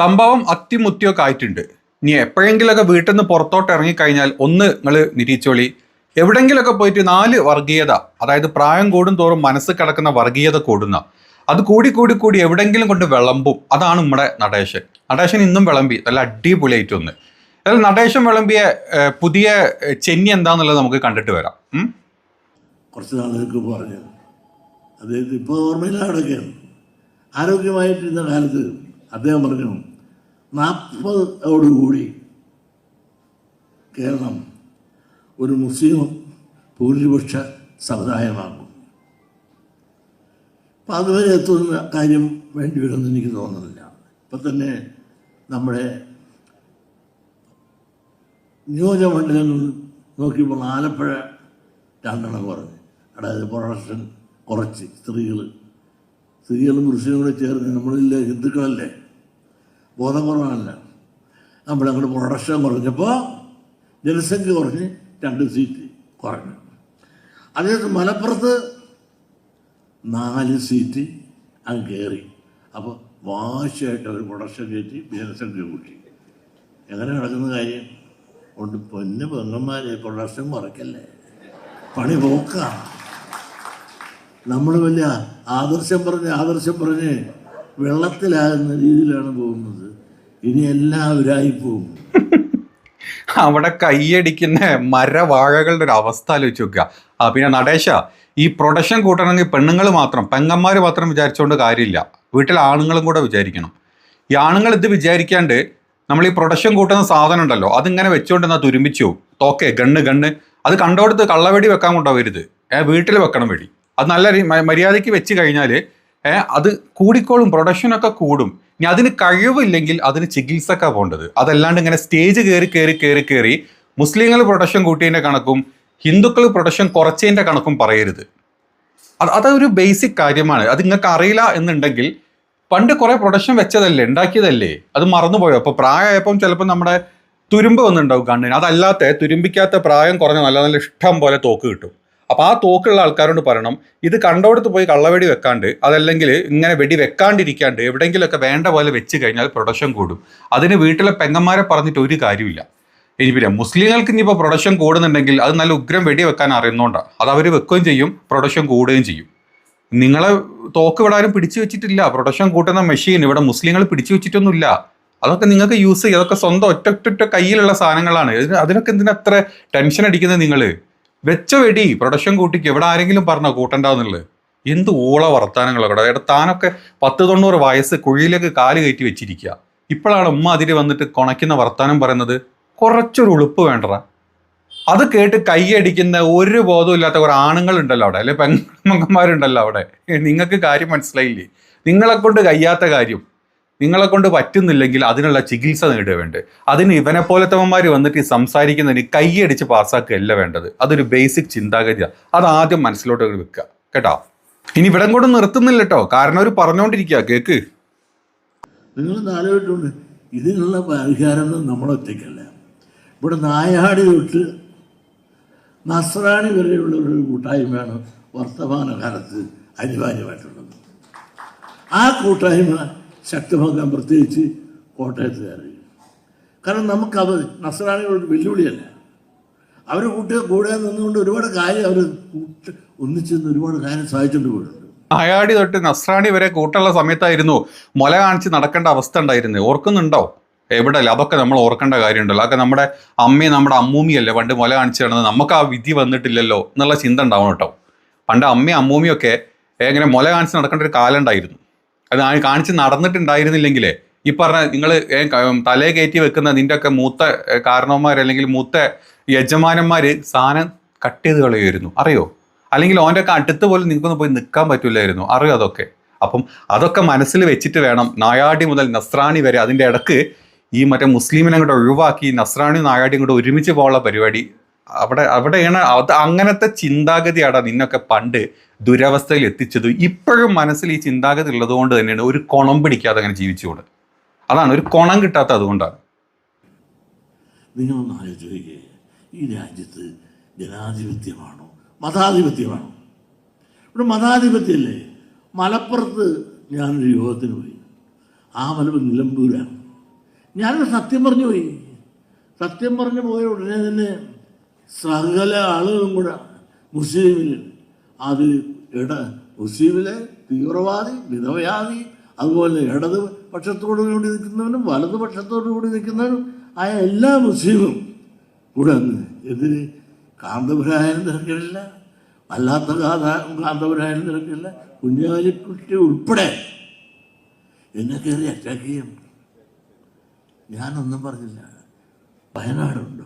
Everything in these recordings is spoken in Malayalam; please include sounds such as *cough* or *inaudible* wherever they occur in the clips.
സംഭവം അത്തിമുത്തിയൊക്കെ ആയിട്ടുണ്ട്. ഇനി എപ്പോഴെങ്കിലൊക്കെ വീട്ടിൽ നിന്ന് പുറത്തോട്ട് ഇറങ്ങിക്കഴിഞ്ഞാൽ ഒന്ന് നിങ്ങൾ നിരീച്ചോളി എവിടെങ്കിലൊക്കെ പോയിട്ട് നാല് വർഗീയത അതായത് പ്രായം കൂടും തോറും മനസ്സ് കിടക്കുന്ന വർഗീയത കൂടുന്ന. അത് കൂടി കൂടി കൂടി എവിടെങ്കിലും കൊണ്ട് വിളമ്പും. അതാണ് നമ്മുടെ നടേശൻ. നടേശൻ ഇന്നും വിളമ്പി. നല്ല അടിപൊളിയായിട്ടൊന്ന് അതിൽ നടേശൻ വിളമ്പിയ പുതിയ ചെന്നി എന്താന്നുള്ളത് നമുക്ക് കണ്ടിട്ട് വരാം. കുറച്ച് നാളുകൾക്ക് പറഞ്ഞു അതായത് ഇപ്പോൾ ഓർമ്മയിലാണ് ആരോഗ്യമായിട്ടിരുന്ന കാലത്ത് അദ്ദേഹം പറഞ്ഞു നാൽപ്പതോടുകൂടി കേരളം ഒരു മുസ്ലിം ഭൂരിപക്ഷ സമുദായമാകും. അപ്പം അതുവരെ എത്തുന്ന കാര്യം വേണ്ടി വരുമെന്ന് എനിക്ക് തോന്നുന്നില്ല. ഇപ്പം തന്നെ നമ്മുടെ നിയോജകമണ്ഡലങ്ങൾ നോക്കിയപ്പോൾ ആലപ്പുഴ രണ്ടെണ്ണം കുറഞ്ഞു. അതായത് പ്രൊഡക്ഷൻ കുറച്ച് സ്ത്രീകൾ സ്ത്രീകളും പുരുഷനും കൂടെ ചേർന്ന് നമ്മളില്ലേ ഹിന്ദുക്കളല്ലേ? ബോധം കുറവാണല്ല നമ്മളങ്ങോട്ട് പ്രൊഡക്ഷൻ കുറഞ്ഞപ്പോൾ ജനസംഖ്യ കുറഞ്ഞ് രണ്ട് സീറ്റ് കുറഞ്ഞു. അതേസമയം മലപ്പുറത്ത് നാല് സീറ്റ് അങ്ങ് കയറി അപ്പോൾ വാശിയായിട്ട് അവർ പ്രൊഡക്ഷൻ കയറ്റി ജനസംഖ്യ കൂട്ടി. എങ്ങനെ നടക്കുന്ന കാര്യം? കൊണ്ട് പൊന്ന് പെങ്ങന്മാരെ പ്രൊഡക്ഷൻ കുറയ്ക്കല്ലേ. പണി പോക്കാം. നമ്മൾ വലിയ ആദർശം പറഞ്ഞ് ആദർശം പറഞ്ഞ് വെള്ളത്തിലാകുന്ന രീതിയിലാണ് പോകുന്നത്. ഇനി എല്ലാവരായി പോകും. *laughs* അവിടെ കൈയടിക്കുന്ന മരവാഴകളുടെ ഒരു അവസ്ഥ ആലോചിച്ച് നോക്കുക. പിന്നെ നടേശ ഈ പ്രൊഡക്ഷൻ കൂട്ടണമെങ്കിൽ പെണ്ണുങ്ങൾ മാത്രം പെങ്ങന്മാർ മാത്രം വിചാരിച്ചുകൊണ്ട് കാര്യമില്ല. വീട്ടിലെ ആണുങ്ങളും കൂടെ വിചാരിക്കണം. ഈ ആണുങ്ങൾ ഇത് വിചാരിക്കാണ്ട് നമ്മൾ ഈ പ്രൊഡക്ഷൻ കൂട്ടുന്ന സാധനം ഉണ്ടല്ലോ അതിങ്ങനെ വെച്ചുകൊണ്ട് എന്നാൽ തുരുമ്പിച്ചു തോക്കെ ഗണ്ണ് ഗണ്ണ്. അത് കണ്ടോടത്ത് കള്ളവെടി വെക്കാൻ കൊണ്ടുപോകരുത് വീട്ടിൽ വെക്കണം വെടി. അത് നല്ല മര്യാദയ്ക്ക് വെച്ച് കഴിഞ്ഞാൽ അത് കൂടിക്കോളും പ്രൊഡക്ഷനൊക്കെ കൂടും. ഇനി അതിന് കഴിവില്ലെങ്കിൽ അതിന് ചികിത്സക്കാ പോകേണ്ടത് അതല്ലാണ്ട് ഇങ്ങനെ സ്റ്റേജ് കയറി കയറി കയറി കയറി മുസ്ലിങ്ങൾ പ്രൊഡക്ഷൻ കൂട്ടിയതിന്റെ കണക്കും ഹിന്ദുക്കൾ പ്രൊഡക്ഷൻ കുറച്ചതിന്റെ കണക്കും പറയരുത്. അത് അതൊരു ബേസിക് കാര്യമാണ്. അത് നിങ്ങൾക്ക് അറിയില്ല എന്നുണ്ടെങ്കിൽ പണ്ട് കുറേ പ്രൊഡക്ഷൻ വെച്ചതല്ലേ ഉണ്ടാക്കിയതല്ലേ? അത് മറന്നുപോയോ? അപ്പോൾ പ്രായമായപ്പം ചിലപ്പോൾ നമ്മുടെ തുരുമ്പ് വന്നിട്ടുണ്ടാവും കണ്ണിന്. അതല്ലാത്ത തുരുമ്പിക്കാത്ത പ്രായം കുറഞ്ഞ നല്ല നല്ല ഇഷ്ടം പോലെ തോക്ക് കിട്ടും. അപ്പൊ ആ തോക്കുള്ള ആൾക്കാരോട് പറയണം ഇത് കണ്ടോടത്ത് പോയി കള്ളവെടി വെക്കാണ്ട് അതല്ലെങ്കിൽ ഇങ്ങനെ വെടി വെക്കാണ്ടിരിക്കാണ്ട് എവിടെയെങ്കിലുമൊക്കെ വേണ്ട പോലെ വെച്ച് കഴിഞ്ഞാൽ പ്രൊഡക്ഷൻ കൂടും. അതിന് വീട്ടിലെ പെങ്ങന്മാരെ പറഞ്ഞിട്ട് ഒരു കാര്യമില്ല ഇനി പിന്നെ മുസ്ലിങ്ങൾക്ക് ഇനിയിപ്പോൾ പ്രൊഡക്ഷൻ കൂടുന്നുണ്ടെങ്കിൽ അത് നല്ല ഉഗ്രം വെടി വെക്കാൻ അറിയുന്നോണ്ടാണ് അത് അവർ വെക്കുകയും ചെയ്യും പ്രൊഡക്ഷൻ കൂടുകയും ചെയ്യും. നിങ്ങളെ തോക്ക് ഇവിടെ ആരും പിടിച്ചു വെച്ചിട്ടില്ല. പ്രൊഡക്ഷൻ കൂട്ടുന്ന മെഷീൻ ഇവിടെ മുസ്ലിങ്ങൾ പിടിച്ചു വെച്ചിട്ടൊന്നുമില്ല. അതൊക്കെ നിങ്ങൾക്ക് യൂസ് ചെയ്യും. അതൊക്കെ സ്വന്തം ഒറ്റ ഒറ്റ കയ്യിലുള്ള സാധനങ്ങളാണ്. അതിനൊക്കെ എന്തിനാ അത്ര ടെൻഷൻ അടിക്കുന്നത് നിങ്ങൾ? വെച്ച വെടി പ്രൊഡക്ഷൻ കൂട്ടിക്ക്. എവിടെ ആരെങ്കിലും പറഞ്ഞോ കൂട്ടണ്ടെന്നുള്ളത്? എന്ത് ഊള വർത്താനങ്ങളൊക്കെ അതായത് താനൊക്കെ പത്ത് തൊണ്ണൂറ് വയസ്സ് കുഴിയിലേക്ക് കാൽ കയറ്റി വെച്ചിരിക്കുക ഇപ്പോഴാണ് ഉമ്മ അതിര് വന്നിട്ട് കുണയ്ക്കുന്ന വർത്താനം പറയുന്നത്. കുറച്ചൊരു ഉളുപ്പ് വേണ്ടറ അത് കേട്ട് കൈയടിക്കുന്ന ഒരു ബോധമില്ലാത്ത കുറെ ആണുങ്ങളുണ്ടല്ലോ അവിടെ. അല്ലെ പെൺമക്കന്മാരുണ്ടല്ലോ അവിടെ. നിങ്ങൾക്ക് കാര്യം മനസ്സിലായില്ലേ? നിങ്ങളെ കൊണ്ട് കഴിയാത്ത കാര്യം. നിങ്ങളെ കൊണ്ട് പറ്റുന്നില്ലെങ്കിൽ അതിനുള്ള ചികിത്സ നേടുക വേണ്ടത് അതിന് ഇവനെ പോലത്തവന്മാർ വന്നിട്ട് ഈ സംസാരിക്കുന്നതിന് കൈയടിച്ച് പാസ്സാക്കുകയല്ല വേണ്ടത്. അതൊരു ബേസിക് ചിന്താഗതിയാണ് അത് ആദ്യം മനസ്സിലോട്ട് വെക്കുക. കേട്ടോ? ഇനി ഇവിടം കൊണ്ട് നിർത്തുന്നില്ല കേട്ടോ. കാരണം അവർ പറഞ്ഞുകൊണ്ടിരിക്കുക കേക്ക്. നിങ്ങൾ ആലോചിട്ടുണ്ട് ഇതിനുള്ള പരിഹാരം നമ്മളൊറ്റയ്ക്കല്ല ഇവിടെ നായാടി തൊട്ട് നസ്രാണി വരെയുള്ള ഒരു കൂട്ടായ്മയാണ് വർത്തമാനകാലത്ത് അനിവാര്യമായിട്ടുള്ളത്. ആ കൂട്ടായ്മ ശക്തമാക്കാൻ പ്രത്യേകിച്ച് കോട്ടയത്തുകാർ കാരണം നമുക്ക് അവർ നസ്രാണികളൊരു വെല്ലുവിളിയല്ല. അവർ കൂട്ടിയ കൂടെ നിന്നുകൊണ്ട് ഒരുപാട് കാര്യം അവർ ഒന്നിച്ച് ഒരുപാട് കാര്യം സാധിച്ചുകൊണ്ട് പോയിട്ടുണ്ട്. അയാടി തൊട്ട് നസ്രാണി വരെ കൂട്ടുള്ള സമയത്തായിരുന്നു മുല കാണിച്ച് നടക്കേണ്ട അവസ്ഥ ഉണ്ടായിരുന്നു. ഓർക്കുന്നുണ്ടോ? എവിടെ അല്ല അതൊക്കെ നമ്മൾ ഓർക്കേണ്ട കാര്യമുണ്ടല്ലോ. അതൊക്കെ നമ്മുടെ അമ്മയും നമ്മുടെ അമ്മൂമിയല്ലേ പണ്ട് മുല കാണിച്ച് നടന്നത്? നമുക്ക് ആ വിധി വന്നിട്ടില്ലല്ലോ എന്നുള്ള ചിന്ത ഉണ്ടാവണം കേട്ടോ. പണ്ട് അമ്മയും അമ്മൂമിയൊക്കെ എങ്ങനെ മുല കാണിച്ച് നടക്കേണ്ട ഒരു കാലം ഉണ്ടായിരുന്നു. അത് കാണിച്ച് നടന്നിട്ടുണ്ടായിരുന്നില്ലെങ്കിലേ. ഈ പറഞ്ഞ നിങ്ങൾ തലയെ കയറ്റി വെക്കുന്ന നിന്റെ ഒക്കെ മൂത്ത കാരണവന്മാർ അല്ലെങ്കിൽ മൂത്ത യജമാനന്മാർ സാധനം കട്ട് ചെയ്ത് കളയുമായിരുന്നു. അറിയോ? അല്ലെങ്കിൽ ഓന്റെ ഒക്കെ അടുത്ത് പോലും നിങ്ങൾക്കൊന്നും പോയി നിൽക്കാൻ പറ്റില്ലായിരുന്നു. അറിയോ അതൊക്കെ? അപ്പം അതൊക്കെ മനസ്സിൽ വെച്ചിട്ട് വേണം നായാടി മുതൽ നസ്രാണി വരെ അതിന്റെ ഇടയ്ക്ക് ഈ മറ്റേ മുസ്ലിമിനെ അങ്ങോട്ട് ഒഴിവാക്കി നസ്രാണി നായാടി അങ്ങോട്ട് ഒരുമിച്ച് പോകാനുള്ള പരിപാടി അവിടെ അവിടെയാണ് അത് അങ്ങനത്തെ ചിന്താഗതിയാണ് നിന്നൊക്കെ പണ്ട് ദുരവസ്ഥയിൽ എത്തിച്ചത്. ഇപ്പോഴും മനസ്സിൽ ഈ ചിന്താഗതി ഉള്ളത് കൊണ്ട് തന്നെയാണ് ഒരു കുണം പിടിക്കാതെ അങ്ങനെ ജീവിച്ചുകൊണ്ട് അതാണ് ഒരു കുണം കിട്ടാത്ത അതുകൊണ്ടാണ്. നിങ്ങളൊന്ന് ആലോചിച്ച് നോക്കിയേ. ഈ രാജ്യത്ത് ജനാധിപത്യമാണോ? മതാധിപത്യമാണോ? ഇവിടെ മതാധിപത്യമല്ലേ മലപ്പുറത്ത് ഞാനൊരു യോഗത്തിന് പോയി. ആ മലപ്പ് നിലമ്പൂരാണ്. ഞാനൊരു സത്യം പറഞ്ഞു പോയി. സത്യം പറഞ്ഞു പോയ ഉടനെ തന്നെ സകല ആളുകളും കൂടെ മുസ്ലിമിൽ. അത് ഇട മുസ്ലിമിലെ തീവ്രവാദി വിധവയാദി അതുപോലെ ഇടത് പക്ഷത്തോടു കൂടി നിൽക്കുന്നവനും വലത് പക്ഷത്തോടു കൂടി നിൽക്കുന്നവനും ആയ എല്ലാ മുസ്ലിമും കൂടെ അങ്ങ് എതിര് കാന്തപുരായാലും തിരക്കില്ല. അല്ലാത്ത കാത കാന്തപുരായാലും തിരക്കില്ല. കുഞ്ഞാലിക്കുട്ടി ഉൾപ്പെടെ എന്നെ കയറി അറ്റാക്ക് ചെയ്യും. ഞാനൊന്നും പറഞ്ഞില്ല. വയനാടുണ്ടോ.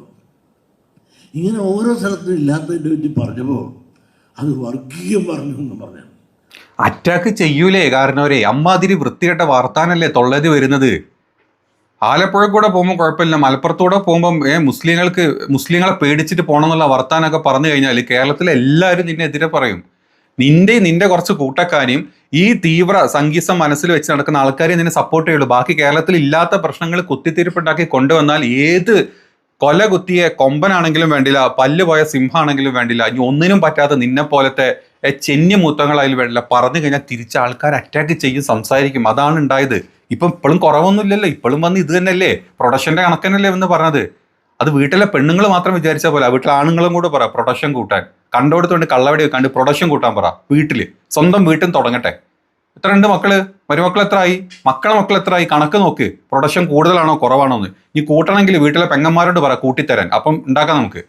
ഇങ്ങനെ ഓരോ സ്ഥലത്തും ഇല്ലാത്തതിന്റെ പറ്റി പറഞ്ഞപ്പോൾ അത് വർഗീയം പറഞ്ഞു എന്ന് പറഞ്ഞു. അറ്റാക്ക് ചെയ്യൂലേ? കാരണം അവരെ അമ്മാതിരി വൃത്തികെട്ട വാർത്താനല്ലേ തൊള്ളതി വരുന്നത്. ആലപ്പുഴ കൂടെ പോകുമ്പോൾ കുഴപ്പമില്ല. മലപ്പുറത്തൂടെ പോകുമ്പോൾ ഏ മുസ്ലിങ്ങൾക്ക് മുസ്ലിങ്ങളെ പേടിച്ചിട്ട് പോകണം എന്നുള്ള വർത്താനൊക്കെ പറഞ്ഞു കഴിഞ്ഞാൽ കേരളത്തിലെ എല്ലാവരും നിന്നെതിരെ പറയും. നിന്റെ നിന്റെ കുറച്ച് കൂട്ടക്കാരെയും ഈ തീവ്ര സംഗീസം മനസ്സിൽ വെച്ച് നടക്കുന്ന ആൾക്കാരെ നിന്നെ സപ്പോർട്ട് ചെയ്യുള്ളൂ. ബാക്കി കേരളത്തിൽ ഇല്ലാത്ത പ്രശ്നങ്ങൾ കുത്തിത്തിരിപ്പുണ്ടാക്കി കൊണ്ടുവന്നാൽ ഏത് കൊല കുത്തിയ കൊമ്പനാണെങ്കിലും വേണ്ടില്ല പല്ല് പോയ സിംഹാണെങ്കിലും വേണ്ടില്ല ഇനി ഒന്നിനും പറ്റാത്ത നിന്നെ പോലത്തെ ഏ, ചെന്നി മൂത്തങ്ങളായാലും വേണ്ടില്ല. പറഞ്ഞു കഴിഞ്ഞാൽ തിരിച്ച് ആൾക്കാർ അറ്റാക്ക് ചെയ്യും സംസാരിക്കും. അതാണ് ഉണ്ടായത്. ഇപ്പം ഇപ്പോഴും കുറവൊന്നുമില്ലല്ലോ. ഇപ്പോഴും വന്ന് ഇത് തന്നെയല്ലേ? പ്രൊഡക്ഷന്റെ കണക്കനല്ലേ എന്ന് പറഞ്ഞത്. അത് വീട്ടിലെ പെണ്ണുങ്ങൾ മാത്രം വിചാരിച്ച പോലെ. വീട്ടിലെ ആണുങ്ങളും കൂടെ പറ പ്രൊഡക്ഷൻ കൂട്ടാൻ. കണ്ടോടുത്തോണ്ട് കള്ളവടി വെക്കാണ്ട് പ്രൊഡക്ഷൻ കൂട്ടാൻ പറ വീട്ടിൽ സ്വന്തം വീട്ടിൽ തുടങ്ങട്ടെ. എത്ര ഉണ്ട് മക്കൾ? മരുമക്കൾ എത്ര ആയി മക്കളെ മക്കൾ എത്ര ആയി കണക്ക് നോക്ക്. പ്രൊഡക്ഷൻ കൂടുതലാണോ കുറവാണോ എന്ന് ഇനി കൂട്ടണമെങ്കിൽ വീട്ടിലെ പെങ്ങന്മാരോട് പറ കൂട്ടിത്തരാൻ. അപ്പം ഉണ്ടാക്കാം നമുക്ക്.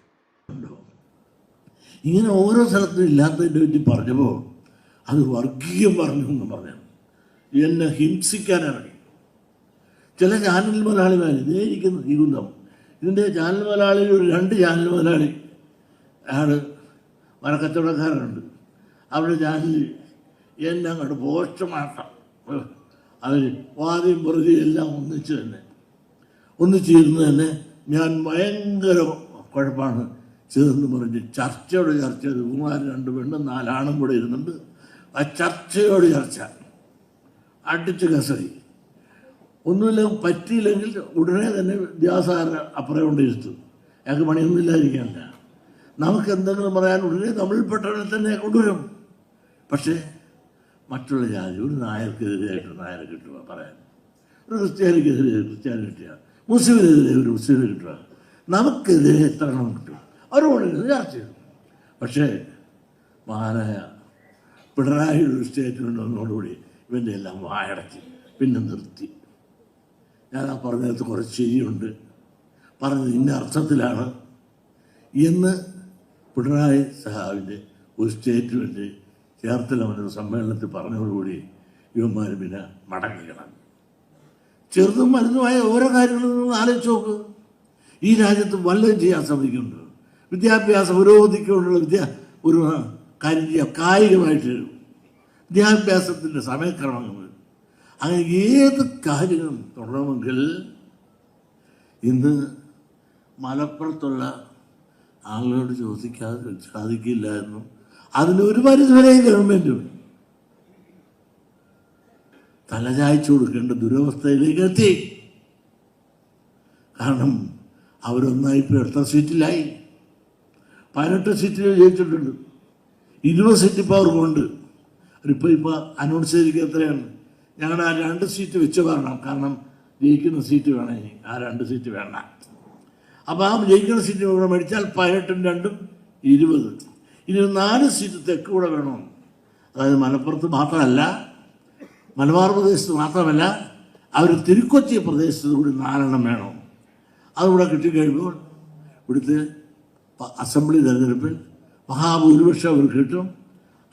ഇങ്ങനെ ഓരോ സ്ഥലത്തും ഇല്ലാത്തതിനെ പറ്റി പറഞ്ഞപ്പോൾ അത് വർഗീയം പറഞ്ഞു എന്ന് പറഞ്ഞു എന്നെ ഇറങ്ങി ചില ചാനൽ മലയാളിമാർ ഇതേ ഇരിക്കുന്നു ഈ ഇതിന്റെ ചാനൽ മലയാളി ഒരു രണ്ട് ചാനൽ മലയാളി ആണ് മരക്കച്ചവടക്കാരുണ്ട് അവരുടെ ചാനലിൽ എന്നെ അങ്ങോട്ട് പോസ്റ്റമാട്ടം അവർ വാദിയും പ്രതിയും എല്ലാം ഒന്നിച്ചു തന്നെ. ഒന്നിച്ചിരുന്ന് തന്നെ ഞാൻ ഭയങ്കര കുഴപ്പമാണ് ചെയ്തെന്ന് പറഞ്ഞ് ചർച്ചയോട് ചർച്ച ചെയ്ത്. രണ്ട് പെണ്ണും നാലാണും കൂടെ ഇരുന്നുണ്ട്. ആ ചർച്ചയോട് ചർച്ച. അടിച്ച് കസറി ഒന്നുമില്ല പറ്റിയില്ലെങ്കിൽ ഉടനെ തന്നെ വ്യാസാര അപ്പുറം കൊണ്ടിരുത്തു അയാൾക്ക് പണിയൊന്നും ഇല്ലാതിരിക്കാനില്ല നമുക്ക് എന്തെങ്കിലും പറയാൻ ഉടനെ തമിഴ്പ്പെട്ടവരെ തന്നെ കൊണ്ടുവരും. പക്ഷേ മറ്റുള്ള ജാതി ഒരു നായർക്കെതിരെയായിട്ട് നായരെ കിട്ടുക പറയാൻ. ഒരു ക്രിസ്ത്യാനിക്കെതിരെ ക്രിസ്ത്യാനി കിട്ടുക മുസ്ലിമിനെതിരെ ഒരു മുസ്ലിം കിട്ടുക. നമുക്കെതിരെ എത്ര എണ്ണം കിട്ടും? അവരോട് ചർച്ച ചെയ്തു പക്ഷേ മഹാനായ പിണറായി ഒരു സ്റ്റേറ്റ്മെന്റ് വന്നതോടുകൂടി ഇവന്റെ എല്ലാം വായടക്കി പിന്നെ നിർത്തി. ഞാൻ ആ പറഞ്ഞതിനകത്ത് കുറച്ച് ശരിയുണ്ട്. പറഞ്ഞത് ഇന്ന അർത്ഥത്തിലാണ്. എന്ന് പിണറായി സഹാവിന്റെ ഒരു സ്റ്റേറ്റ്മെന്റ് ചേർത്തല ഒരു സമ്മേളനത്തിൽ പറഞ്ഞതോടുകൂടി ഇവന്മാർ പിന്നെ മടങ്ങിക്കണം ചെറുതും വലുതുമായ ഓരോ കാര്യങ്ങളും നിങ്ങൾ ആലോചിച്ച് നോക്ക്. ഈ രാജ്യത്ത് വല്ലതും ചെയ്യാൻ ശ്രമിക്കുന്നുണ്ട്. വിദ്യാഭ്യാസം പുരോഗതിക്കൊണ്ടുള്ള വിദ്യ ഒരു കാര്യം കായികമായിട്ട് വിദ്യാഭ്യാസത്തിന്റെ സമയക്രമങ്ങൾ. അങ്ങനെ ഏത് കാര്യങ്ങളും തുടരണമെങ്കിൽ ഇന്ന് മലപ്പുറത്തുള്ള ആളുകളോട് ചോദിക്കാതെ സാധിക്കില്ല എന്നും അതിന് ഒരു പരിധിവരെ ഗവൺമെന്റ് തലചായ്ച്ചു കൊടുക്കേണ്ട ദുരവസ്ഥയിലേക്ക് എത്തി. കാരണം അവരൊന്നായി ഇപ്പോൾ എത്ര സീറ്റിലായി. പതിനെട്ട് സീറ്റിൽ ജയിച്ചിട്ടുണ്ട്. ഇരുപത് സീറ്റ് ഇപ്പോൾ അവർക്കുണ്ട് അവരിപ്പോൾ ഇപ്പോൾ അനൗൺസ് ചെയ്തിരിക്കുക എത്രയാണ്? ഞങ്ങളുടെ ആ രണ്ട് സീറ്റ് വെച്ച് പറയണം കാരണം ജയിക്കുന്ന സീറ്റ് വേണം ഇനി. ആ രണ്ട് സീറ്റ് വേണ്ട. അപ്പോൾ ആ ജയിക്കുന്ന സീറ്റ് ഇവിടെ മേടിച്ചാൽ പതിനെട്ടും രണ്ടും ഇരുപത്. ഇനി ഒരു നാല് സീറ്റ് തെക്ക് കൂടെ അതായത് മലപ്പുറത്ത് മാത്രമല്ല മലബാർ പ്രദേശത്ത് മാത്രമല്ല അവർ തിരുക്കൊച്ചി പ്രദേശത്ത് കൂടി നാലെണ്ണം വേണം. അതുകൂടെ കിട്ടിക്കഴിയുമ്പോൾ ഇവിടുത്തെ അസംബ്ലി തെരഞ്ഞെടുപ്പിൽ മഹാഭൂരിപക്ഷം അവർ കിട്ടും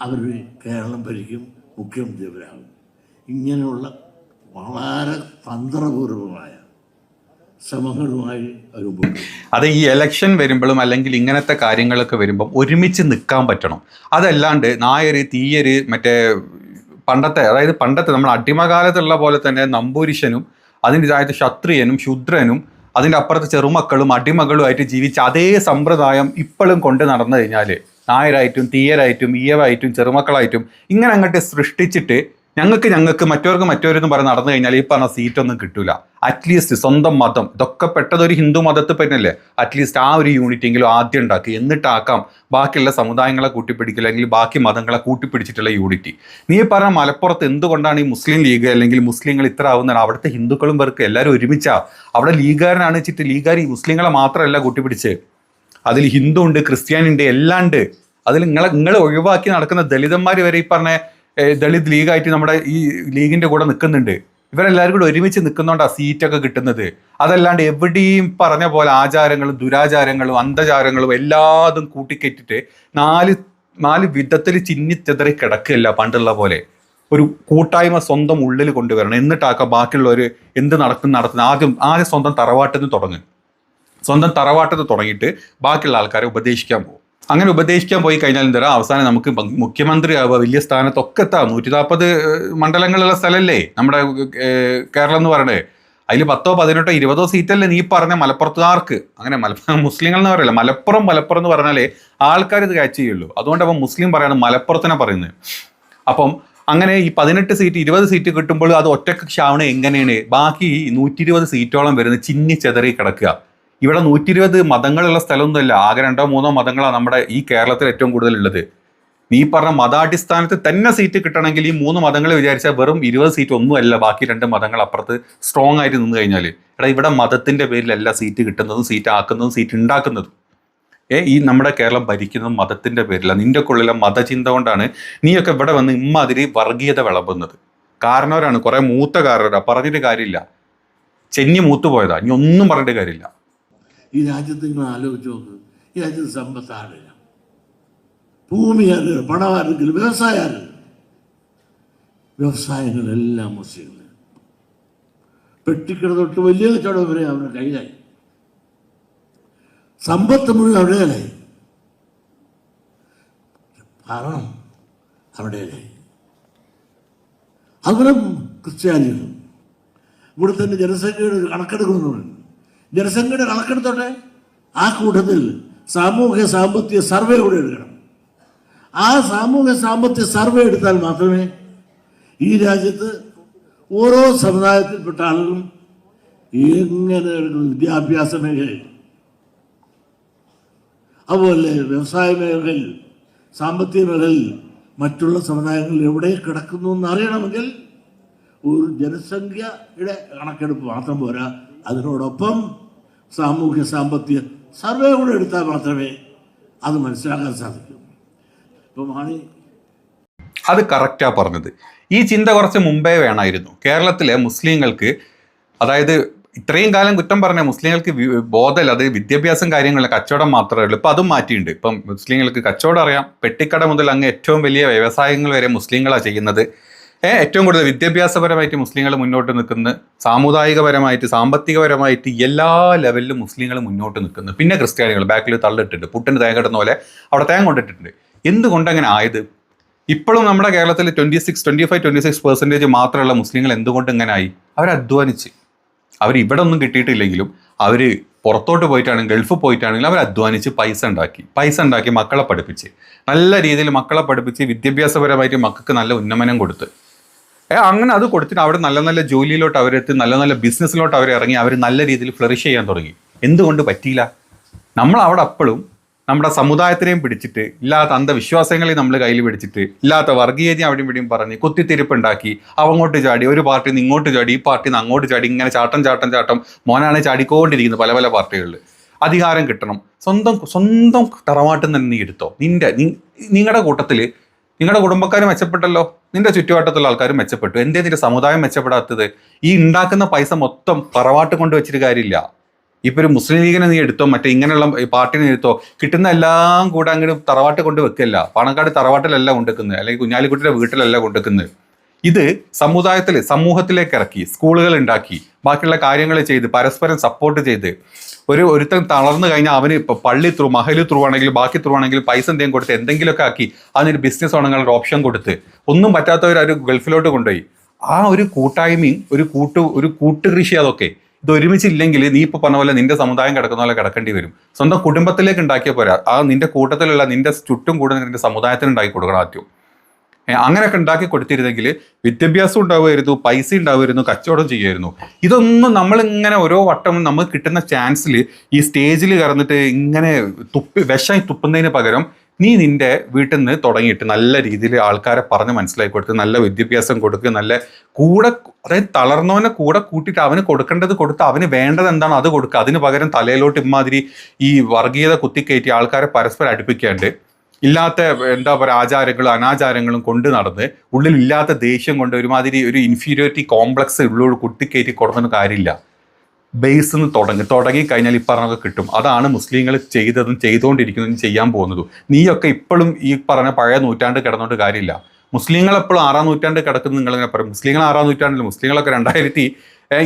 അവർ കേരളം ഭരിക്കും മുഖ്യമന്ത്രി അവരാകും ഇങ്ങനെയുള്ള വളരെ തന്ത്രപൂർവമായ ശ്രമങ്ങളുമായി അത് ഈ എലക്ഷൻ വരുമ്പോഴും അല്ലെങ്കിൽ ഇങ്ങനത്തെ കാര്യങ്ങളൊക്കെ വരുമ്പം ഒരുമിച്ച് നിൽക്കാൻ പറ്റണം. അതല്ലാണ്ട് നായർ തീയര് മറ്റേ പണ്ടത്തെ അതായത് പണ്ടത്തെ നമ്മൾ അടിമകാലത്തുള്ള പോലെ തന്നെ നമ്പൂരിശനും അതിന്റെ താഴത്ത് ക്ഷത്രിയനും ശൂദ്രനും അതിന്റെ അപ്പുറത്ത് ചെറുമക്കളും അടിമകളുമായിട്ട് ജീവിച്ച അതേ സമ്പ്രദായം ഇപ്പോഴും കൊണ്ട് നടന്നു കഴിഞ്ഞാൽ നായരായിട്ടും തീയരായിട്ടും ഈയവായിട്ടും ചെറുമക്കളായിട്ടും ഇങ്ങനെ അങ്ങോട്ട് സൃഷ്ടിച്ചിട്ട് ഞങ്ങൾക്ക് ഞങ്ങൾക്ക് മറ്റവർക്ക് മറ്റവരെന്ന് പറഞ്ഞ് നടന്നു കഴിഞ്ഞാൽ ഈ പറഞ്ഞ സീറ്റൊന്നും കിട്ടൂല. അറ്റ്ലീസ്റ്റ് സ്വന്തം മതം. ഇതൊക്കെ പെട്ടത് ഒരു ഹിന്ദു മതത്തിൽ പറ്റല്ലേ അറ്റ്ലീസ്റ്റ് ആ ഒരു യൂണിറ്റ് എങ്കിലും ആദ്യം ഉണ്ടാക്കി എന്നിട്ടാക്കാം ബാക്കിയുള്ള സമുദായങ്ങളെ കൂട്ടിപ്പിടിക്കില്ല അല്ലെങ്കിൽ ബാക്കി മതങ്ങളെ കൂട്ടിപ്പിടിച്ചിട്ടുള്ള യൂണിറ്റി നീ പറഞ്ഞ മലപ്പുറത്ത് എന്തുകൊണ്ടാണ് ഈ മുസ്ലിം ലീഗ് അല്ലെങ്കിൽ മുസ്ലിങ്ങൾ ഇത്ര ആവുന്നത് അവിടുത്തെ ഹിന്ദുക്കളും പേർക്ക് എല്ലാവരും ഒരുമിച്ചാ. അവിടെ ലീഗുകാരനാണ് വെച്ചിട്ട് ലീഗുകാർ ഈ മുസ്ലിങ്ങളെ മാത്രമല്ല കൂട്ടിപ്പിടിച്ച്. അതിൽ ഹിന്ദു ഉണ്ട് ക്രിസ്ത്യാനി ഉണ്ട് എല്ലാം ഉണ്ട് അതിൽ നിങ്ങളെ നിങ്ങൾ ഒഴിവാക്കി നടക്കുന്ന ദളിതന്മാർ വരെ ഈ പറഞ്ഞ ദളിത് ലീഗായിട്ട് നമ്മുടെ ഈ ലീഗിന്റെ കൂടെ നിൽക്കുന്നുണ്ട് ഇവരെല്ലാവരും കൂടെ ഒരുമിച്ച് നിൽക്കുന്നതുകൊണ്ടാണ് സീറ്റൊക്കെ കിട്ടുന്നത്. അതല്ലാണ്ട് എവിടെയും പറഞ്ഞ പോലെ ആചാരങ്ങളും ദുരാചാരങ്ങളും അന്ധചാരങ്ങളും എല്ലാതും കൂട്ടിക്കെറ്റിട്ട് നാല് നാല് വിധത്തിൽ ചിന്നിച്ചെതറി കിടക്കുകയല്ല പണ്ടുള്ള പോലെ. ഒരു കൂട്ടായ്മ സ്വന്തം ഉള്ളിൽ കൊണ്ടുവരണം. എന്നിട്ടാക്കാം ബാക്കിയുള്ളവർ എന്ത് നടക്കും നടത്തുന്ന ആദ്യം ആദ്യം സ്വന്തം തറവാട്ടിൽ നിന്ന് തുടങ്ങും. സ്വന്തം തറവാട്ടത്ത് തുടങ്ങിയിട്ട് ബാക്കിയുള്ള ആൾക്കാരെ ഉപദേശിക്കാൻ പോകും അങ്ങനെ ഉപദേശിക്കാൻ പോയി കഴിഞ്ഞാൽ എന്താ അവസാനം നമുക്ക് മ- മുഖ്യമന്ത്രി ആവുക വലിയ സ്ഥാനത്തൊക്കെ എത്താം. നൂറ്റി നാൽപ്പത് മണ്ഡലങ്ങളുള്ള സ്ഥലമല്ലേ നമ്മുടെ കേരളം എന്ന് പറയണേ. അതിൽ പത്തോ പതിനെട്ടോ ഇരുപതോ സീറ്റല്ലേ നീ പറഞ്ഞ മലപ്പുറത്തുകാർക്ക്. അങ്ങനെ മലപ്പുറം *laughs* മുസ്ലിങ്ങൾ എന്ന് പറയില്ല മലപ്പുറം മലപ്പുറം എന്ന് പറഞ്ഞാലേ ആൾക്കാർ ഇത് കാച്ച് ചെയ്യുള്ളൂ. അതുകൊണ്ട് അപ്പം മുസ്ലിം പറയുന്നത് മലപ്പുറത്തിനെ പറയുന്നത് അപ്പം അങ്ങനെ ഈ പതിനെട്ട് സീറ്റ് ഇരുപത് സീറ്റ് കിട്ടുമ്പോൾ അത് ഒറ്റക്കക്ഷാവണ എങ്ങനെയാണ്? ബാക്കി നൂറ്റി ഇരുപത് സീറ്റോളം വരുന്ന ചിന്നി ചെതറി കിടക്കുക. ഇവിടെ നൂറ്റി ഇരുപത് മതങ്ങളുള്ള സ്ഥലമൊന്നുമല്ല. ആകെ രണ്ടോ മൂന്നോ മതങ്ങളാണ് നമ്മുടെ ഈ കേരളത്തിൽ ഏറ്റവും കൂടുതൽ ഉള്ളത് നീ പറഞ്ഞ മതാടിസ്ഥാനത്തിൽ തന്നെ സീറ്റ് കിട്ടണമെങ്കിൽ ഈ മൂന്ന് മതങ്ങൾ വിചാരിച്ചാൽ വെറും ഇരുപത് സീറ്റ് ഒന്നുമല്ല. ബാക്കി രണ്ട് മതങ്ങൾ അപ്പുറത്ത് സ്ട്രോങ് ആയിട്ട് നിന്ന് കഴിഞ്ഞാൽ എടാ ഇവിടെ മതത്തിന്റെ പേരിലല്ല സീറ്റ് കിട്ടുന്നതും സീറ്റ് ആക്കുന്നതും സീറ്റ് ഉണ്ടാക്കുന്നതും. ഏ ഈ നമ്മുടെ കേരളം ഭരിക്കുന്നത് മതത്തിന്റെ പേരില. നിന്റെ ഉള്ളിലെ മതചിന്ത കൊണ്ടാണ് നീയൊക്കെ ഇവിടെ വന്ന് ഇമ്മാതിരി വർഗീയത വിളമ്പുന്നത്. കാരണവരാണ്. കുറേ മൂത്ത കാരണവരാ പറഞ്ഞിട്ട് കാര്യമില്ല. ചെന്നി മൂത്തു പോയതാ ഇനി ഒന്നും പറഞ്ഞിട്ട് കാര്യമില്ല. ഈ രാജ്യത്ത് നിങ്ങൾ ആലോചിച്ച് നോക്ക്. ഈ രാജ്യത്ത് സമ്പത്ത് ആരില്ല ഭൂമി ആരില്ല പണം ആരെങ്കിലും വ്യവസായ വ്യവസായങ്ങളെല്ലാം മുസ്ലിങ്ങൾ പെട്ടിക്കട തൊട്ട് വലിയ കച്ചവടം വരെ അവരുടെ കയ്യിലായി. സമ്പത്ത് മുഴുവൻ അവിടെയായി ഭരണം അവിടെയായി അതുപോലെ ക്രിസ്ത്യാനികളും. ഇവിടെ തന്നെ ജനസംഖ്യയുടെ ഒരു കണക്കെടുക്കുന്നുണ്ട് ജനസംഖ്യയുടെ കണക്കെടുത്തോട്ടെ ആ കൂട്ടത്തിൽ സാമൂഹ്യ സാമ്പത്തിക സർവേ കൂടെ എടുക്കണം. ആ സാമൂഹ്യ സാമ്പത്തിക സർവേ എടുത്താൽ മാത്രമേ ഈ രാജ്യത്ത് ഓരോ സമുദായത്തിൽപ്പെട്ട ആളുകളും എങ്ങനെ വിദ്യാഭ്യാസ മേഖലയിൽ അതുപോലെ വ്യവസായ മേഖലയിൽ സാമ്പത്തിക മേഖലയിൽ മറ്റുള്ള സമുദായങ്ങൾ എവിടെ കിടക്കുന്നു എന്ന് അറിയണമെങ്കിൽ ഒരു ജനസംഖ്യയുടെ കണക്കെടുപ്പ് മാത്രം പോരാ. അതിനോടൊപ്പം സാമൂഹ്യ സാമ്പത്തിക സർവേ കൂടെ എടുത്താൽ മാത്രമേ അത് മനസ്സിലാക്കാൻ സാധിക്കൂ. ഇപ്പം മാണി അത് കറക്റ്റാ പറഞ്ഞത്. ഈ ചിന്ത കുറച്ച് മുമ്പേ വേണമായിരുന്നു. കേരളത്തിലെ മുസ്ലിങ്ങൾക്ക് അതായത് ഇത്രയും കാലം കുറ്റം പറഞ്ഞ മുസ്ലിങ്ങൾക്ക് ബോധമില്ല അത് വിദ്യാഭ്യാസം കാര്യങ്ങളിലെ കച്ചവടം മാത്രമേ ഉള്ളൂ. ഇപ്പം അതും മാറ്റിയിട്ടുണ്ട്. ഇപ്പം മുസ്ലിങ്ങൾക്ക് കച്ചവടം അറിയാം. പെട്ടിക്കട മുതൽ അങ്ങ് ഏറ്റവും വലിയ വ്യവസായങ്ങൾ വരെ മുസ്ലിങ്ങളാണ് ചെയ്യുന്നത്. ഏറ്റവും കൂടുതൽ വിദ്യാഭ്യാസപരമായിട്ട് മുസ്ലിങ്ങൾ മുന്നോട്ട് നിൽക്കുന്നു സാമുദായികപരമായിട്ട് സാമ്പത്തികപരമായിട്ട് എല്ലാ ലെവലിലും മുസ്ലിങ്ങൾ മുന്നോട്ട് നിൽക്കുന്നു. പിന്നെ ക്രിസ്ത്യാനികൾ ബാക്കിൽ തള്ളിട്ടിട്ടുണ്ട്. പുട്ടിന് തേങ്ങ ഇടുന്ന പോലെ അവിടെ തേങ്ങ കൊണ്ടിട്ടിട്ടുണ്ട്. എന്തുകൊണ്ട് അങ്ങനെ ആയത്? ഇപ്പോഴും നമ്മുടെ കേരളത്തിൽ twenty six twenty five twenty six percentage മാത്രമുള്ള മുസ്ലിങ്ങൾ എന്തുകൊണ്ട് ഇങ്ങനെ ആയി? അവർ അധ്വാനിച്ച്. അവർ ഇവിടെ ഒന്നും കിട്ടിയിട്ടില്ലെങ്കിലും അവർ പുറത്തോട്ട് പോയിട്ടാണെങ്കിലും ഗൾഫ് പോയിട്ടാണെങ്കിലും അവർ അധ്വാനിച്ച് പൈസ ഉണ്ടാക്കി. പൈസ ഉണ്ടാക്കി മക്കളെ പഠിപ്പിച്ച്. നല്ല രീതിയിൽ മക്കളെ പഠിപ്പിച്ച് വിദ്യാഭ്യാസപരമായിട്ട് മക്കൾക്ക് നല്ല ഉന്നമനം കൊടുത്ത്. അങ്ങനെ അത് കൊടുത്തിട്ട് അവിടെ നല്ല നല്ല ജോലിയിലോട്ട് അവരെത്തി നല്ല നല്ല ബിസിനസ്സിലോട്ട് അവർ ഇറങ്ങി അവർ നല്ല രീതിയിൽ ഫ്ലറിഷ് ചെയ്യാൻ തുടങ്ങി. എന്തുകൊണ്ട് പറ്റിയില്ല? നമ്മൾ അവിടെ അപ്പോഴും നമ്മുടെ സമുദായത്തിനെയും പിടിച്ചിട്ട് ഇല്ലാത്ത അന്ധവിശ്വാസങ്ങളെയും നമ്മൾ കയ്യിൽ പിടിച്ചിട്ട് ഇല്ലാത്ത വർഗീയതയും അവിടെയും ഇവിടെയും പറഞ്ഞ് കുത്തിത്തിരിപ്പുണ്ടാക്കി അവങ്ങോട്ട് ചാടി ഒരു പാർട്ടി നിന്ന് ഇങ്ങോട്ട് ചാടി ഈ പാർട്ടി നിന്ന് അങ്ങോട്ട് ചാടി ഇങ്ങനെ ചാട്ടം ചാട്ടം ചാട്ടം മോനാണ് ചാടിക്കൊണ്ടിരിക്കുന്നത് പല പല പാർട്ടികളിൽ. അധികാരം കിട്ടണം. സ്വന്തം സ്വന്തം തറവാട്ടിൽ നിന്ന് നീ എടുത്തോ. നിന്റെ നിങ്ങളുടെ കൂട്ടത്തിൽ നിങ്ങളുടെ കുടുംബക്കാർ മെച്ചപ്പെട്ടല്ലോ. നിന്റെ ചുറ്റുവട്ടത്തുള്ള ആൾക്കാർ മെച്ചപ്പെട്ടു. എന്തേ നിന്റെ സമുദായം മെച്ചപ്പെടാത്തത്? ഈ ഉണ്ടാക്കുന്ന പൈസ മൊത്തം തറവാട്ട് കൊണ്ട് വെച്ചിട്ട് കാര്യമില്ല. ഇപ്പൊ ഒരു മുസ്ലിം ലീഗിനെ നീ എടുത്തോ മറ്റേ ഇങ്ങനെയുള്ള പാർട്ടിനെ പാർട്ടിനെ എടുത്തോ കിട്ടുന്ന എല്ലാം കൂടെ അങ്ങോട്ട് തറവാട്ട് കൊണ്ട് വെക്കല്ല. പണക്കാട് തറവാട്ടിലല്ല കൊണ്ടുവെക്കുന്നത്. അല്ലെങ്കിൽ കുഞ്ഞാലിക്കുട്ടിയുടെ വീട്ടിലല്ല കൊണ്ടുവെക്കുന്നത്. ഇത് സമുദായത്തിൽ സമൂഹത്തിലേക്ക് ഇറക്കി സ്കൂളുകൾ ഉണ്ടാക്കി ബാക്കിയുള്ള കാര്യങ്ങൾ ചെയ്ത് പരസ്പരം സപ്പോർട്ട് ചെയ്ത് ഒരു ഒരുത്തൻ തളർന്നു കഴിഞ്ഞാൽ അവന് ഇപ്പൊ പള്ളി ത്രൂ മഹലി ത്രൂ ആണെങ്കിലും ബാക്കി ത്രൂ ആണെങ്കിലും പൈസ എന്തെങ്കിലും കൊടുത്ത് എന്തെങ്കിലുമൊക്കെ ആക്കി അതിനൊരു ബിസിനസ് ഒരു ഓപ്ഷൻ കൊടുത്ത് ഒന്നും പറ്റാത്തവർ ഒരു ഗൾഫിലോട്ട് കൊണ്ടുപോയി. ആ ഒരു കൂട്ടായ്മയും ഒരു കൂട്ടു ഒരു കൂട്ടുകൃഷി അതൊക്കെ ഇത് ഒരുമിച്ചില്ലെങ്കിൽ നീ ഇപ്പൊ പറഞ്ഞ പോലെ നിന്റെ സമുദായം കിടക്കുന്ന പോലെ കിടക്കേണ്ടി വരും. സ്വന്തം കുടുംബത്തിലേക്ക് ഉണ്ടാക്കിയ പോരാ. ആ നിന്റെ കൂട്ടത്തിലുള്ള നിന്റെ ചുറ്റും കൂടുതൽ നിന്റെ സമുദായത്തിന് ഉണ്ടാക്കി കൊടുക്കണം ആദ്യം. അങ്ങനെയൊക്കെ ഉണ്ടാക്കി കൊടുത്തിരുന്നെങ്കിൽ വിദ്യാഭ്യാസം ഉണ്ടാവുമായിരുന്നു പൈസ ഉണ്ടാവുമായിരുന്നു കച്ചവടം ചെയ്യുമായിരുന്നു. ഇതൊന്നും നമ്മളിങ്ങനെ ഓരോ വട്ടം നമുക്ക് കിട്ടുന്ന ചാൻസിൽ ഈ സ്റ്റേജിൽ കറന്നിട്ട് ഇങ്ങനെ തുപ്പി വിഷം തുപ്പുന്നതിന് പകരം നീ നിന്റെ വീട്ടിൽ നിന്ന് തുടങ്ങിയിട്ട് നല്ല രീതിയിൽ ആൾക്കാരെ പറഞ്ഞ് മനസ്സിലാക്കി കൊടുത്ത് നല്ല വിദ്യാഭ്യാസം കൊടുക്കുക നല്ല കൂടെ അതായത് തളർന്നവനെ കൂടെ കൂട്ടിയിട്ട് അവന് കൊടുക്കേണ്ടത് കൊടുത്ത് അവന് വേണ്ടത് എന്താണോ അത് കൊടുക്കുക. അതിന് പകരം തലയിലോട്ട് ഇമാതിരി ഈ വർഗീയത കുത്തിക്കയറ്റി ആൾക്കാരെ പരസ്പരം അടുപ്പിക്കാണ്ട് ഇല്ലാത്ത എന്താ പറയുക ആചാരങ്ങളും അനാചാരങ്ങളും കൊണ്ട് നടന്ന് ഉള്ളിലില്ലാത്ത ദേഷ്യം കൊണ്ട് ഒരുമാതിരി ഒരു ഇൻഫീരിയോറിറ്റി കോംപ്ലക്സ് ഉള്ളോട് കുട്ടിക്കയറ്റി കൊടുക്കുന്ന കാര്യമില്ല. ബേസ് നിന്ന് തുടങ്ങി തുടങ്ങി കഴിഞ്ഞാൽ ഈ പറഞ്ഞൊക്കെ കിട്ടും. അതാണ് മുസ്ലിങ്ങൾ ചെയ്തതും ചെയ്തുകൊണ്ടിരിക്കുന്നതും ചെയ്യാൻ പോകുന്നതും. നീയൊക്കെ ഇപ്പോഴും ഈ പറഞ്ഞ പഴയ നൂറ്റാണ്ട് കിടന്നുകൊണ്ട് കാര്യമില്ല. മുസ്ലിങ്ങൾ എപ്പോഴും ആറാം നൂറ്റാണ്ട് കിടക്കുന്നത് നിങ്ങളിങ്ങനെ പറയും. മുസ്ലിങ്ങൾ ആറാം നൂറ്റാണ്ടിൽ മുസ്ലിങ്ങളൊക്കെ രണ്ടായിരത്തി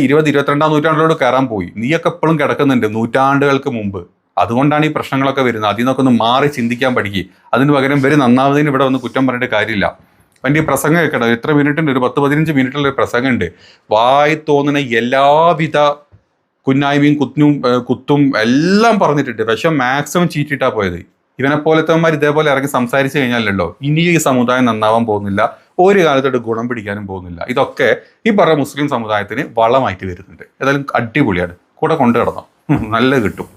ഇരുപത് ഇരുപത്തിരണ്ടാം നൂറ്റാണ്ടിലോട് കയറാൻ പോയി. നീയൊക്കെ എപ്പോഴും കിടക്കുന്നുണ്ട് നൂറ്റാണ്ടുകൾക്ക് മുമ്പ്. അതുകൊണ്ടാണ് ഈ പ്രശ്നങ്ങളൊക്കെ വരുന്നത്. അതിൽ നിന്നൊക്കെ ഒന്ന് മാറി ചിന്തിക്കാൻ പഠിക്കുക അതിന് പകരം വരെ നന്നാവുന്നതിന് ഇവിടെ ഒന്ന് കുറ്റം പറഞ്ഞിട്ട് കാര്യമില്ല. എന്റെ ഈ പ്രസംഗം കേൾക്കണം? എത്ര മിനിറ്റുണ്ട്? ഒരു പത്ത് പതിനഞ്ച് മിനിറ്റുള്ള പ്രസംഗം ഉണ്ട് വായി തോന്നുന്ന എല്ലാവിധ കുന്നായ്മയും കുത്തും കുത്തും എല്ലാം പറഞ്ഞിട്ടുണ്ട്. പക്ഷെ മാക്സിമം ചീറ്റിട്ടാ പോയത്. ഇവനെ ഇതേപോലെ ഇറങ്ങി സംസാരിച്ചു കഴിഞ്ഞാലല്ലോ ഇനി ഈ സമുദായം നന്നാവാൻ പോകുന്നില്ല. ഒരു കാലത്തോട്ട് ഗുണം പിടിക്കാനും പോകുന്നില്ല. ഇതൊക്കെ ഈ പറഞ്ഞ മുസ്ലിം സമുദായത്തിന് വളമായിട്ട് വരുന്നുണ്ട്. ഏതായാലും അടിപൊളിയാണ്. കൂടെ കൊണ്ടു കിടന്നോ നല്ല കിട്ടും.